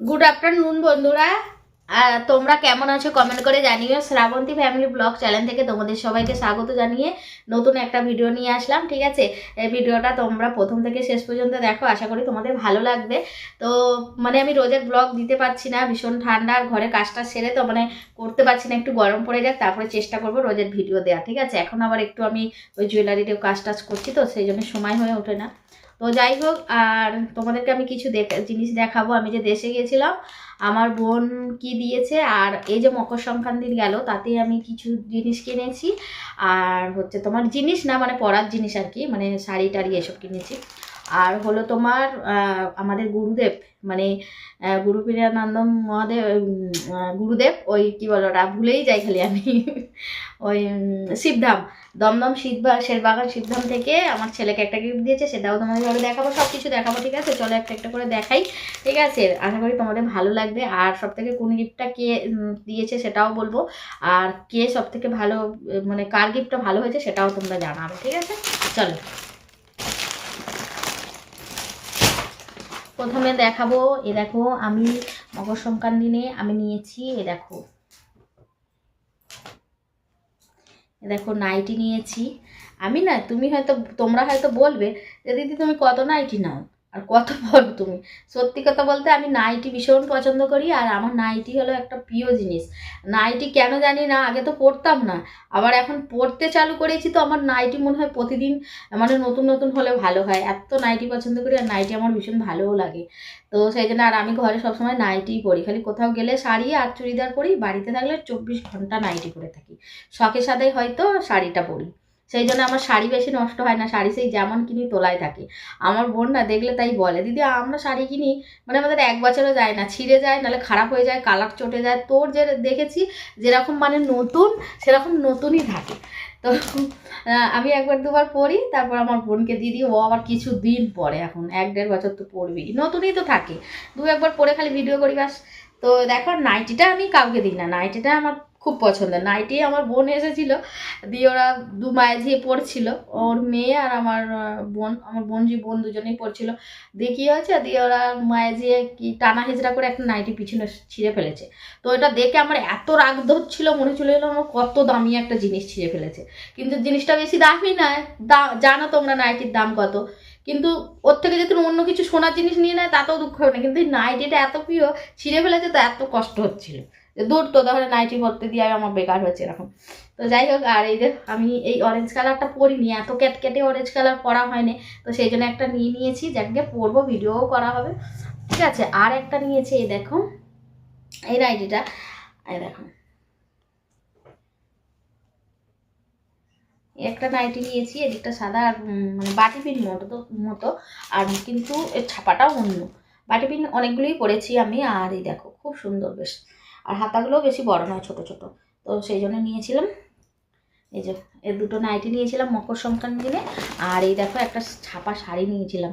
Good afternoon বন্ধুরা। তোমরা কেমন আছো কমেন্ট করে জানিও। শ্রাবন্তী ফ্যামিলি ব্লগ চ্যানেল থেকে তোমাদের সবাইকে স্বাগত জানিয়ে নতুন একটা ভিডিও নিয়ে আসলাম, ঠিক আছে? এই ভিডিওটা তোমরা প্রথম থেকে শেষ পর্যন্ত দেখো, আশা করি তোমাদের ভালো লাগবে। তো মানে আমি রোজের ব্লগ দিতে পারছি না, ভীষণ ঠান্ডা ঘরে কাজটা সেরে তো মানে করতে পারছি না, একটু গরম পড়ে যাক, তারপরে চেষ্টা করব রোজের ভিডিও দেওয়া ঠিক আছে? এখন আবার একটু আমি ওই জুয়েলারিতেও কাজ টাজ করছি তো, সেই জন্য সময় হয়ে ওঠে না। তো যাই হোক, আর তোমাদেরকে আমি কিছু জিনিস দেখাবো। আমি যে দেশে গিয়েছিলাম, আমার বোন কি দিয়েছে, আর এই যে মকর সংক্রান্তির গেল তাতে আমি কিছু জিনিস কিনেছি। আর হচ্ছে তোমার জিনিস না মানে পরার জিনিস আর কি মানে শাড়ি টাড়ি এসব কিনেছি। আর হলো তোমার আমাদের গুরুদেব মানে আহ, গুরু প্রিয়ানন্দ মহাদেব গুরুদেব ওই কি বলো ওটা ভুলেই যাই খালি আমি। ওই শিবধাম দমদম শীতবা শেরবাগান শিবধাম থেকে আমার ছেলেকে একটা গিফট দিয়েছে সেটাও তোমাদের ঘরে দেখাবো সব কিছু দেখাবো ঠিক আছে? চলো একটা একটা করে দেখাই ঠিক আছে? আশা করি তোমাদের ভালো লাগবে। আর সব থেকে কোন গিফটটা কে দিয়েছে সেটাও বলব। আর কে সব থেকে ভালো মানে কার গিফটটা ভালো হয়েছে সেটাও তোমরা জানাবে ঠিক আছে? চলো। প্রথমে দেখাবো, এ দেখো, আমি মকর সংক্রান্তি দিনে আমি নিয়েছি, এ দেখো। এ দেখো, নাইটি নিয়েছি। আমি না, তুমি হয়তো, তোমরা হয়তো বলবে যে, দিদি, তুমি কত নাইটি নাও? আর কত বলো তুমি? সত্যি কথা বলতে আমি নাইটি ভীষণ পছন্দ করি, আর আমার নাইটি হলো একটা প্রিয় জিনিস। নাইটি কেন জানি না, আগে তো পরতাম না। আবার এখন পড়তে চালু করেছি তো আমার নাইটি মনে হয় প্রতিদিন মানে নতুন নতুন হলে ভালো হয়। এত নাইটি পছন্দ করি, আর নাইটি আমার ভীষণ ভালোও লাগে। তো সেই জন্য আর আমি ঘরে সবসময় নাইটিই পরি। খালি কোথাও গেলে শাড়ি আর চুড়িদার পরি, বাড়িতে থাকলে চব্বিশ ঘণ্টা নাইটি পরে থাকি। শখের সাথে হয়তো শাড়িটা পরি। সেই জন্য আমার শাড়ি বেশি নষ্ট হয় না, শাড়ি সেই যেমন কিনি তোলায় থাকে। আমার বোন না দেখলে তাই বলে, দিদি, আমরা শাড়ি কিনি মানে আমাদের এক বছরও যায় না, ছিঁড়ে যায়, নাহলে খারাপ হয়ে যায়, কালার চটে যায়। তোর যে দেখেছি, যেরকম মানে নতুন, সেরকম নতুনই থাকে। তো আমি একবার দুবার পরি, তারপর আমার বোনকে দিদি ও আবার কিছু দিন পরে এখন, এক দেড় বছর তো পরবি। নতুনই তো থাকে, দু একবার পরে খালি ভিডিও করি ব্যাস তো দেখো নাইটিটা আমি কাউকে দিই না নাইটিটা আমার খুব পছন্দের। নাইটি আমার বোন এসেছিল, দিয়ে ওরা দু মায়ে ঝিয়ে পড়ছিল ওর মেয়ে আর আমার বোন আমার বোন জি বোন দুজনেই পড়ছিল দিয়ে কী হয়েছে, দিয়ে ওরা মায়ে ঝিয়ে কি টানা হেজরা করে একটা নাইটি পিছনে ছিঁড়ে ফেলেছে। তো এটা দেখে আমার এত রাগ ধরছিল, মনে চলে এলো আমার কত দামি একটা জিনিস ছিঁড়ে ফেলেছে। কিন্তু জিনিসটা বেশি দামি নয়, দা, জানো তোমরা নাইটির দাম কত। কিন্তু ওর থেকে যদি অন্য কিছু সোনার জিনিস নিয়ে নেয়, তাতেও দুঃখ হবে না। কিন্তু এই নাইটিটা এত প্রিয়, ছিঁড়ে ফেলেছে, তো এত কষ্ট হচ্ছিল। যে দূর তো তাহলে নাইটি পরতে দিয়ে আমার বেকার হয়েছে এরকম। তো যাই হোক, আর এই যে আমি এই অরেঞ্জ কালারটা পরিনি, এত ক্যাটক্যাটে অরেঞ্জ কালার পরা হয়নি। তো সেই জন্য একটা নিয়ে নিয়েছি যাকে পরবো ভিডিওও করা হবে। ঠিক আছে, আর একটা নিয়েছি, এই দেখো, এই নাইটিটা এই দেখো। একটা নাইটি নিয়েছি, এদিকটা সাদা আর মানে বাটি পিন মতো তো, মতো। আর কিন্তু এর ছাপাটাও অন্য। বাটি পিন অনেকগুলোই পরেছি আমি, আর এই দেখো, খুব সুন্দর বেশ। আর হাতাগুলোও বেশি বড় নয়, ছোট ছোট। তো সেই জন্য নিয়েছিলাম। এই যে এর দুটো নাইটি নিয়েছিলাম মকর সংক্রান্তি দিনে। আর এই দেখো, একটা ছাপা শাড়ি নিয়েছিলাম।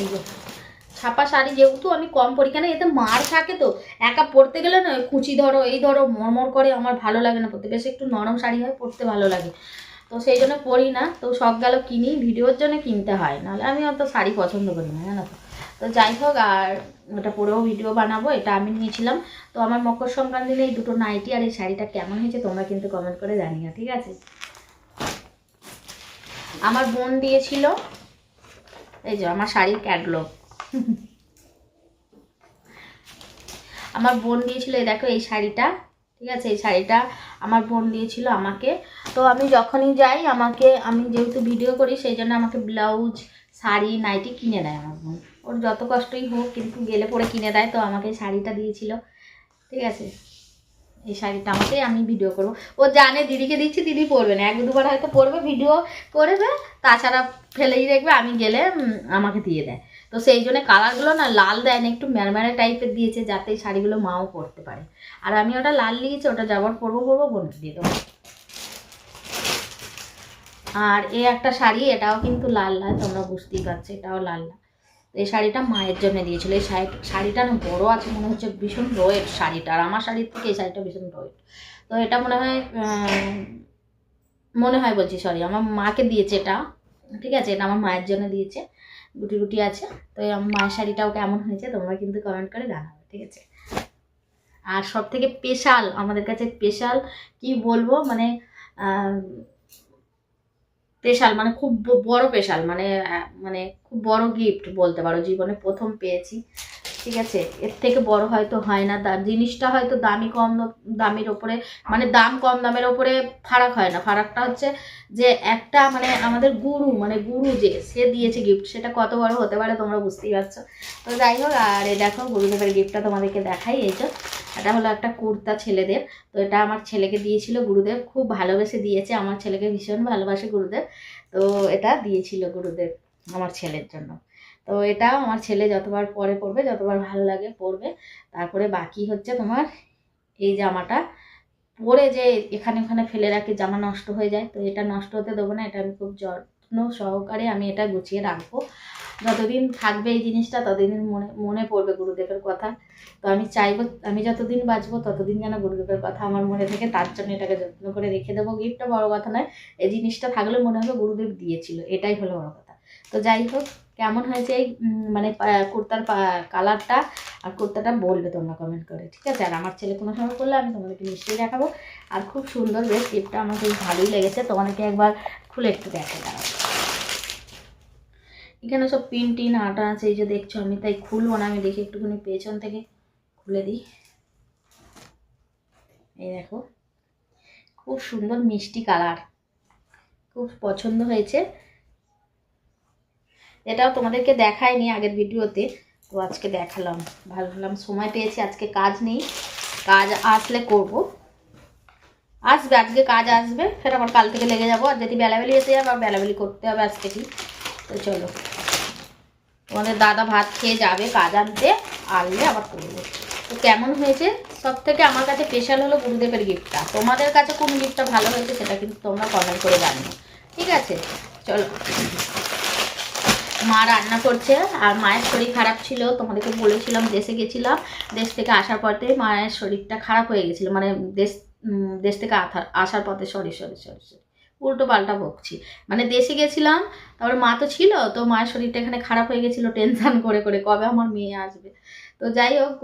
এই যে, ছাপা শাড়ি যেহেতু আমি কম পরি, কেন এতে মার থাকে তো? একা পরতে গেলে না কুচি ধরো, এই ধরো, মরমর করে আমার ভালো লাগে না পরতে। বেশ একটু নরম শাড়ি হয়, পরতে ভালো লাগে। তো সেই জন্য পরি না। তো সব গেল কিনি, ভিডিওর জন্য কিনতে হয়। নাহলে আমি অত শাড়ি পছন্দ করি না, জানো তো। তো যাই হোক, আর ওটা পরেও ভিডিও বানাবো, এটা আমি নিয়েছিলাম। তো আমার মকর সংক্রান্তির এই দুটো নাইটি আর এই শাড়িটা কেমন হয়েছে তোমরা কিন্তু কমেন্ট করে জানিও, ঠিক আছে? আমার বোন দিয়েছিল, এই যে আমার শাড়ির ক্যাটলগ আমার বোন দিয়েছিল, এই দেখো এই শাড়িটা, ঠিক আছে? এই শাড়িটা আমার বোন দিয়েছিল আমাকে। তো আমি যখনই যাই, আমাকে, আমি যেহেতু ভিডিও করি, সেই জন্য আমাকে ব্লাউজ শাড়ি, নাইটি কিনে দেয় আমার বোন। ওর যত কষ্টই হোক, কিন্তু গেলে পরে কিনে দেয়, তো আমাকে শাড়িটা দিয়েছিল। ঠিক আছে? এই শাড়িটা আমাকে আমি ভিডিও করব। ও জানে, দিদিকে দিচ্ছি, দিদি পরবে না। এক দুবার হয়তো পরবে ভিডিও করবে, তাছাড়া ফেলেই রাখবে আমি গেলে আমাকে দিয়ে দেয়। তো সেই জন্য কালারগুলো না লাল দেয় না, একটু ম্যারম্যারে টাইপের দিয়েছে, যাতে শাড়িগুলো মাও পরতে পারে। আর আমি ওটা লাল নিয়েছি ওটা যাবার পরবো পরবো বোনকে দিয়ে দেবো। আর এ একটা শাড়ি, এটাও কিন্তু লাল লাল তোমরা বুঝতেই পারছ, এটাও লাল লাল এই শাড়িটা মায়ের জন্য দিয়েছিল। এই শাড়ি শাড়িটা না বড় আছে, মনে হচ্ছে ভীষণ রয়েট শাড়িটা, আর আমার শাড়ির থেকে এই শাড়িটা ভীষণ রয়েট তো এটা মনে হয় মনে হয় বলছি সরি আমার মাকে দিয়েছে এটা, ঠিক আছে? এটা আমার মায়ের জন্য দিয়েছে, গুটি গুটি আছে। তো আমার মায়ের শাড়িটাও কেমন হয়েছে, তোমরা কিন্তু কমেন্ট করে জানাবে, ঠিক আছে? আর সব থেকে স্পেশাল, আমাদের কাছে স্পেশাল, কি বলব মানে স্পেশাল মানে খুব বড় স্পেশাল মানে মানে খুব বড় গিফট বলতে পারো, জীবনে প্রথম পেয়েছি। ঠিক আছে? এর থেকে বড় হয়তো হয় না। দা- জিনিসটা হয়তো দামি কম দামের ওপরে মানে দাম কম দামের ওপরে ফারাক হয় না। ফারাকটা হচ্ছে যে একটা মানে আমাদের গুরু মানে গুরু যে, সে দিয়েছে গিফট সেটা কত বড় হতে পারে তোমরা বুঝতেই পারছ। তো যাই হোক, আর এই দেখো, গুরুদেবের গিফটটা তোমাদেরকে দেখাই। এই যে এটা হলো একটা কুর্তা ছেলেদের। তো এটা আমার ছেলেকে দিয়েছিল গুরুদেব। খুব ভালোবেসে দিয়েছে। আমার ছেলেকে ভীষণ ভালোবাসে গুরুদেব। তো এটা দিয়েছিল গুরুদেব আমার ছেলের জন্য। তো এটা আমার ছেলে যতবার পরে পড়বে যতবার ভালো লাগে পরবে। তারপরে বাকি হচ্ছে তোমার এই জামাটা। পরে যে এখানে ওখানে ফেলে রাখি, জামা নষ্ট হয়ে যায়, তো এটা নষ্ট হতে দেবো না, এটা আমি খুব যত্ন সহকারে আমি এটা গুছিয়ে রাখব। যতদিন থাকবে এই জিনিসটা, ততদিন মনে মনে পড়বে গুরুদেবের কথা। তো আমি চাইব, আমি যতদিন বাঁচবো, ততদিন যেন গুরুদেবের কথা আমার মনে থাকে, তার জন্য এটাকে যত্ন করে রেখে দেবো। গিফটটা বড় কথা নয়, এই জিনিসটা থাকলে মনে হবে গুরুদেব দিয়েছিল, এটাই হলো বড় কথা। তো যাই হোক, কেমন হয়েছে এই মানে কুর্তার কালারটা? আর কুর্তাটা বলবে তোমরা কমেন্ট করে, ঠিক আছে? আর আমার ছেলে কোনো সময় করলে আমি তোমাদেরকে নিশ্চয়ই দেখাবো। আর খুব সুন্দর বেশ গিফটটা আমার বেশ ভালোই লেগেছে। তোমাদেরকে একবার খুলে একটু দেখে দাঁড়াবো এখানে সব পিন টিন আটা আছে, এই যে দেখছ, আমি তাই খুলবো না, আমি দেখি একটুখানি পেছন থেকে খুলে দিই। এই দেখো, খুব সুন্দর মিষ্টি কালার, খুব পছন্দ হয়েছে। এটাও তোমাদেরকে দেখাইনি আগের ভিডিওতে। তো আজকে দেখালাম ভালো হলাম সময় পেয়েছি, আজকে কাজ নেই। কাজ আসলে করব। আসবে, আজকে কাজ আসবে ফের আবার কাল থেকে লেগে যাব। আর যদি বেলাবেলি এসে যাবে আর বেলাবেলি করতে হবে আজকে কি তো চলো, তোমাদের দাদা ভাত খেয়ে যাবে, কাজ আনতে, আনলে আবার করব। তো কেমন হয়েছে? সব থেকে আমার কাছে স্পেশাল হলো গুরুদেবের গিফটটা তোমাদের কাছে কোন গিফটটা ভালো হয়েছে, সেটা কিন্তু তোমরা কমেন্ট করে জানিও। ঠিক আছে? চলো। মা রান্না করছে আর মায়ের শরীর খারাপ ছিল, তোমাদেরকে বলেছিলাম, দেশে গেছিলাম, দেশ থেকে আসার পথে মায়ের শরীরটা খারাপ হয়ে গেছিল মানে দেশ দেশ থেকে আসার পথে সরি সরি সরি সরি উল্টো পাল্টা বকছি। মানে দেশে গেছিলাম, তারপরে মা তো ছিল, তো মায়ের শরীরটা এখানে খারাপ হয়ে গেছিল টেনশান করে করে, কবে আমার মেয়ে আসবে? তো যাই হোক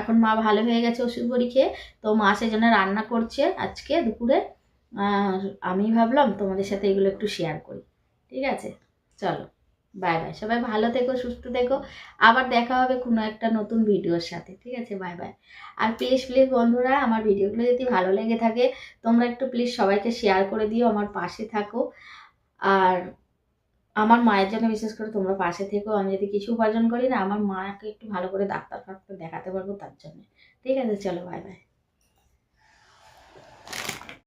এখন মা ভালো হয়ে গেছে ওষুধ বড়ি খেয়ে, তো মা সেই জন্য রান্না করছে আজকে দুপুরে। আমি ভাবলাম তোমাদের সাথে এগুলো একটু শেয়ার করি। ঠিক আছে? চলো। বাই বাই সবাই ভালো থেকো, সুস্থ থেকো। আবার দেখা হবে কোনো একটা নতুন ভিডিওর সাথে। ঠিক আছে? বাই বাই আর প্লিজ প্লিজ বন্ধুরা, আমার ভিডিওগুলো যদি ভালো লেগে থাকে, তোমরা একটু প্লিজ সবাইকে শেয়ার করে দিও, আমার পাশে থাকো। আর আমার মায়ের জন্য বিশেষ করে তোমরা পাশে থেকো। আমি যদি কিছু উপার্জন করি না, আমার মাকে একটু ভালো করে ডাক্তার ফাক্তার দেখাতে পারব তার জন্য। ঠিক আছে? চলো বাই বাই